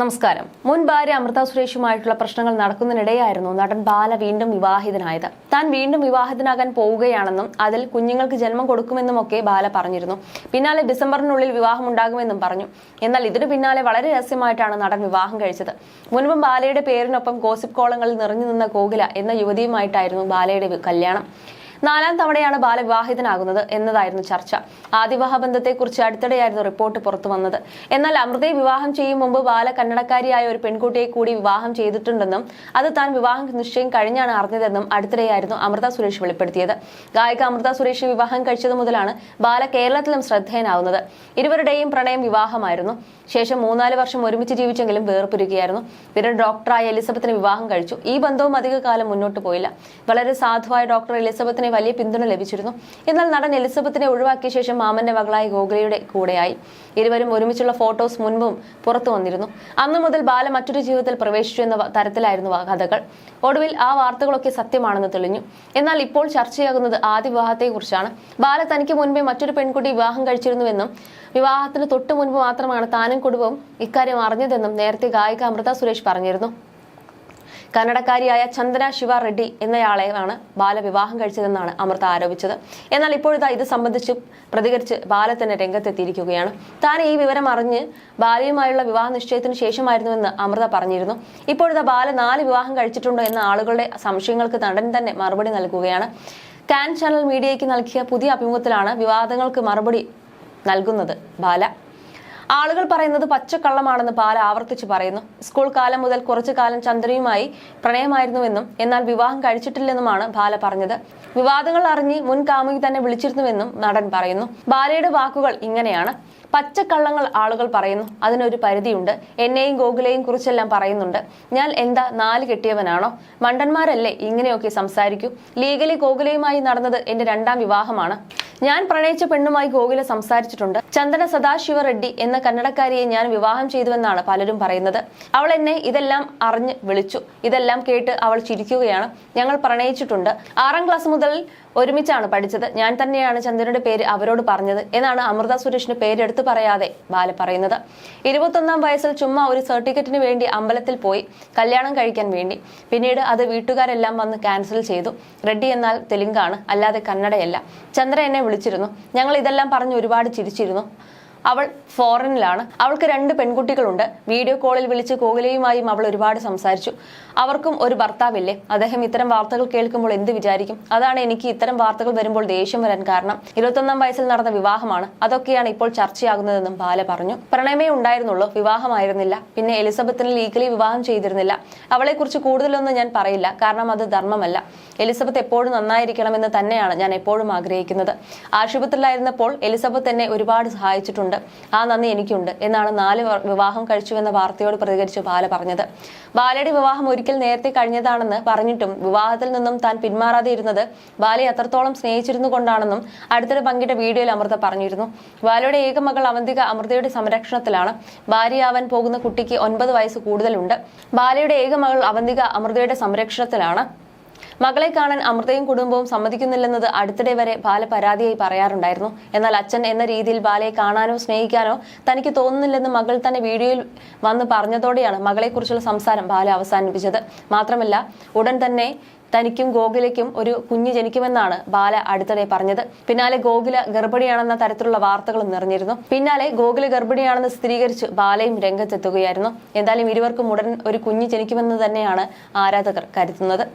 നമസ്കാരം. മുൻ ഭാര്യ അമൃത സുരേഷുമായിട്ടുള്ള പ്രശ്നങ്ങൾ നടക്കുന്നതിനിടെയായിരുന്നു നടൻ ബാല വീണ്ടും വിവാഹിതനായത്. താൻ വീണ്ടും വിവാഹിതനാകാൻ പോവുകയാണെന്നും അതിൽ കുഞ്ഞുങ്ങൾക്ക് ജന്മം കൊടുക്കുമെന്നും ഒക്കെ ബാല പറഞ്ഞിരുന്നു. പിന്നാലെ ഡിസംബറിനുള്ളിൽ വിവാഹം ഉണ്ടാകുമെന്നും പറഞ്ഞു. എന്നാൽ ഇതിനു പിന്നാലെ വളരെ രഹസ്യമായിട്ടാണ് നടൻ വിവാഹം കഴിച്ചത്. മുൻപും ബാലയുടെ പേരിനൊപ്പം ഗോസിപ്പ് കോളങ്ങളിൽ നിറഞ്ഞു നിന്ന കോകില എന്ന യുവതിയുമായിട്ടായിരുന്നു ബാലയുടെ കല്യാണം. നാലാം തവണയാണ് ബാല വിവാഹിതനാകുന്നത് എന്നതായിരുന്നു ചർച്ച. ആദിവാഹ ബന്ധത്തെക്കുറിച്ച് അടുത്തിടെയായിരുന്നു റിപ്പോർട്ട് പുറത്തു വന്നത്. എന്നാൽ അമൃതയെ വിവാഹം ചെയ്യും മുമ്പ് ബാല കന്നടക്കാരിയായ ഒരു പെൺകുട്ടിയെ കൂടി വിവാഹം ചെയ്തിട്ടുണ്ടെന്നും അത് താൻ വിവാഹം നിശ്ചയം കഴിഞ്ഞാണ് അറിഞ്ഞതെന്നും അടുത്തിടെയായിരുന്നു അമൃത സുരേഷ് വെളിപ്പെടുത്തിയത്. ഗായിക അമൃത സുരേഷ് വിവാഹം കഴിച്ചത് മുതലാണ് ബാല കേരളത്തിലും ശ്രദ്ധേയനാവുന്നത്. ഇരുവരുടെയും പ്രണയം വിവാഹമായിരുന്നു. ശേഷം മൂന്നാൽ വർഷം ഒരുമിച്ച് ജീവിച്ചെങ്കിലും വേർപിരിക്കുകയായിരുന്നു പിന്നീട് ഡോക്ടറായ എലിസബത്തിന് വിവാഹം കഴിച്ചു. ഈ ബന്ധവും അധികകാലം മുന്നോട്ട് പോയില്ല. വളരെ സാധുവായ ഡോക്ടർ എലിസബത്തിനെ വലിയ പിന്തുണ ലഭിച്ചിരുന്നു. എന്നാൽ നടൻ എലിസബത്തിനെ ഒഴിവാക്കിയ ശേഷം മാമന്റെ മകളായ ഗോകുലയുടെ കൂടെയായി. ഇരുവരും ഒരുമിച്ചുള്ള ഫോട്ടോസ് മുൻപും പുറത്തു വന്നിരുന്നു. അന്നു മുതൽ ബാല മറ്റൊരു ജീവിതത്തിൽ പ്രവേശിച്ചു എന്ന തരത്തിലായിരുന്നു കഥകൾ. ഒടുവിൽ ആ വാർത്തകളൊക്കെ സത്യമാണെന്ന് തെളിഞ്ഞു. എന്നാൽ ഇപ്പോൾ ചർച്ചയാകുന്നത് ആദ്യ വിവാഹത്തെക്കുറിച്ചാണ്. ബാല തനിക്ക് മുൻപേ മറ്റൊരു പെൺകുട്ടി വിവാഹം കഴിച്ചിരുന്നുവെന്നും വിവാഹത്തിന് തൊട്ടു മുൻപ് മാത്രമാണ് താനും കുടുംബവും ഇക്കാര്യം അറിഞ്ഞതെന്നും നേരത്തെ ഗായിക അമൃത സുരേഷ് പറഞ്ഞിരുന്നു. കന്നഡക്കാരിയായ ചന്ദന ശിവ റെഡ്ഡി എന്നയാളെയാണ് ബാല വിവാഹം കഴിച്ചതെന്നാണ് അമൃത ആരോപിച്ചത്. എന്നാൽ ഇപ്പോഴത്തെ ഇത് സംബന്ധിച്ച് പ്രതികരിച്ച് ബാല തന്നെ രംഗത്തെത്തിയിരിക്കുകയാണ്. താൻ ഈ വിവരം അറിഞ്ഞ് ബാലയുമായുള്ള വിവാഹ നിശ്ചയത്തിന് ശേഷമായിരുന്നുവെന്ന് അമൃത പറഞ്ഞിരുന്നു. ഇപ്പോഴത്തെ ബാല നാല് വിവാഹം കഴിച്ചിട്ടുണ്ടോ എന്ന ആളുകളുടെ സംശയങ്ങൾക്ക് നടൻ തന്നെ മറുപടി നൽകുകയാണ്. കാൻ ചാനൽ മീഡിയയ്ക്ക് നൽകിയ പുതിയ അഭിമുഖത്തിലാണ് വിവാദങ്ങൾക്ക് മറുപടി നൽകുന്നത് ബാല. ആളുകൾ പറയുന്നത് പച്ചക്കള്ളമാണെന്ന് പാല ആവർത്തിച്ച് പറയുന്നു. സ്കൂൾ കാലം മുതൽ കുറച്ചു കാലം ചന്ദ്രയുമായി പ്രണയമായിരുന്നുവെന്നും എന്നാൽ വിവാഹം കഴിച്ചിട്ടില്ലെന്നുമാണ് ബാല പറഞ്ഞത്. വിവാദങ്ങൾ അറിഞ്ഞ് മുൻ കാമുകി തന്നെ വിളിച്ചിരുന്നുവെന്നും നടൻ പറയുന്നു. ബാലയുടെ വാക്കുകൾ ഇങ്ങനെയാണ്. പച്ചക്കള്ളങ്ങൾ ആളുകൾ പറയുന്നു. അതിനൊരു പരിധിയുണ്ട്. എന്നെയും ഗോകുലെയും കുറിച്ചെല്ലാം പറയുന്നുണ്ട്. ഞാൻ എന്താ നാല് കെട്ടിയവനാണോ? മണ്ടന്മാരല്ലേ ഇങ്ങനെയൊക്കെ സംസാരിക്കൂ. ലീഗലി ഗോകുലയുമായി നടന്നത് എന്റെ രണ്ടാം വിവാഹമാണ്. ഞാൻ പ്രണയിച്ച പെണ്ണുമായി ഗോകുല സംസാരിച്ചിട്ടുണ്ട്. ചന്ദന സദാശിവ റെഡ്ഡി എന്ന കന്നഡക്കാരിയെ ഞാൻ വിവാഹം ചെയ്തുവെന്നാണ് പലരും പറയുന്നത്. അവൾ എന്നെ ഇതെല്ലാം അറിഞ്ഞ് വിളിച്ചു. ഇതെല്ലാം കേട്ട് അവൾ ചിരിക്കുകയാണ്. ഞങ്ങൾ പ്രണയിച്ചിട്ടുണ്ട്. ആറാം ക്ലാസ് മുതൽ ഒരുമിച്ചാണ് പഠിച്ചത്. ഞാൻ തന്നെയാണ് ചന്ദനയുടെ പേര് അവരോട് പറഞ്ഞത് എന്നാണ് അമൃത സുരേഷിന് പേരെടുത്തു പറയാതെ ബാല പറയുന്നത്. ഇരുപത്തൊന്നാം വയസ്സിൽ ചുമ്മാ ഒരു സർട്ടിഫിക്കറ്റിന് വേണ്ടി അമ്പലത്തിൽ പോയി കല്യാണം കഴിക്കാൻ വേണ്ടി. പിന്നീട് അത് വീട്ടുകാരെല്ലാം വന്ന് ക്യാൻസൽ ചെയ്തു. റെഡ്ഡി എന്നാൽ തെലുങ്കാണ് അല്ലാതെ കന്നഡയല്ല. ചന്ദ്ര എന്നെ വിളിച്ചിരുന്നു. ഞങ്ങൾ ഇതെല്ലാം പറഞ്ഞ് ഒരുപാട് ചിരിച്ചിരുന്നു. അവൾ ഫോറിനിലാണ്. അവൾക്ക് രണ്ട് പെൺകുട്ടികളുണ്ട്. വീഡിയോ കോളിൽ വിളിച്ച് കോകിലയുമായും അവൾ ഒരുപാട് സംസാരിച്ചു. അവർക്കും ഒരു ഭർത്താവില്ലേ? അദ്ദേഹം ഇത്തരം വാർത്തകൾ കേൾക്കുമ്പോൾ എന്ത് വിചാരിക്കും? അതാണ് എനിക്ക് ഇത്തരം വാർത്തകൾ വരുമ്പോൾ ദേഷ്യം വരാൻ കാരണം. ഇരുപത്തൊന്നാം വയസ്സിൽ നടന്ന വിവാഹമാണ്. അതൊക്കെയാണ് ഇപ്പോൾ ചർച്ചയാകുന്നതെന്നും ബാല പറഞ്ഞു. പ്രണയമേ ഉണ്ടായിരുന്നുള്ളൂ. വിവാഹമായിരുന്നില്ല. പിന്നെ എലിസബത്തിന് ലീഗലി വിവാഹം ചെയ്തിരുന്നില്ല. അവളെക്കുറിച്ച് കൂടുതലൊന്നും ഞാൻ പറയില്ല. കാരണം അത് ധർമ്മമല്ല. എലിസബത്ത് എപ്പോഴും നന്നായിരിക്കണമെന്ന് തന്നെയാണ് ഞാൻ എപ്പോഴും ആഗ്രഹിക്കുന്നത്. ആശുപത്രിയിലായിരുന്നപ്പോൾ എലിസബത്ത് എന്നെ ഒരുപാട് സഹായിച്ചിട്ടുണ്ട്. ആ നന്ദി എനിക്കുണ്ട് എന്നാണ് നാല് വിവാഹം വിവാഹം കഴിച്ചുവെന്ന വാർത്തയോട് പ്രതികരിച്ച് ബാല പറഞ്ഞത്. ബാലയുടെ വിവാഹം ഒരിക്കൽ നേരത്തെ കഴിഞ്ഞതാണെന്ന് പറഞ്ഞിട്ടും വിവാഹത്തിൽ നിന്നും താൻ പിന്മാറാതെ ഇരുന്നത് ബാലയെ അത്രത്തോളം സ്നേഹിച്ചിരുന്നു കൊണ്ടാണെന്നും അടുത്തൊരു പങ്കിട്ട വീഡിയോയിൽ അമൃത പറഞ്ഞിരുന്നു. ബാലയുടെ ഏക മകൾ അവന്തിക അമൃതയുടെ സംരക്ഷണത്തിലാണ് ഭാര്യയാവാൻ പോകുന്ന കുട്ടിക്ക് ഒൻപത് വയസ്സ് കൂടുതലുണ്ട്. ബാലയുടെ ഏക മകൾ അവന്തിക അമൃതയുടെ സംരക്ഷണത്തിലാണ് മകളെ കാണാൻ അമൃതയും കുടുംബവും സമ്മതിക്കുന്നില്ലെന്നത് അടുത്തിടെ വരെ ബാല പരാതിയായി പറയാറുണ്ടായിരുന്നു. എന്നാൽ അച്ഛൻ എന്ന രീതിയിൽ ബാലയെ കാണാനോ സ്നേഹിക്കാനോ തനിക്ക് തോന്നുന്നില്ലെന്ന് മകൾ തന്നെ വീഡിയോയിൽ വന്ന് പറഞ്ഞതോടെയാണ് മകളെക്കുറിച്ചുള്ള സംസാരം ബാല അവസാനിപ്പിച്ചത്. മാത്രമല്ല ഉടൻ തന്നെ തനിക്കും ഗോകുലയ്ക്കും ഒരു കുഞ്ഞ് ജനിക്കുമെന്നാണ് ബാല അടുത്തിടെ പറഞ്ഞത്. പിന്നാലെ ഗോകുല ഗർഭിണിയാണെന്ന തരത്തിലുള്ള വാർത്തകളും നിറഞ്ഞിരുന്നു. പിന്നാലെ ഗോകുല ഗർഭിണിയാണെന്ന് സ്ഥിരീകരിച്ച് ബാലയും രംഗത്തെത്തുകയായിരുന്നു. എന്തായാലും ഇരുവർക്കും ഉടൻ ഒരു കുഞ്ഞ് ജനിക്കുമെന്ന് തന്നെയാണ് ആരാധകർ കരുതുന്നത്.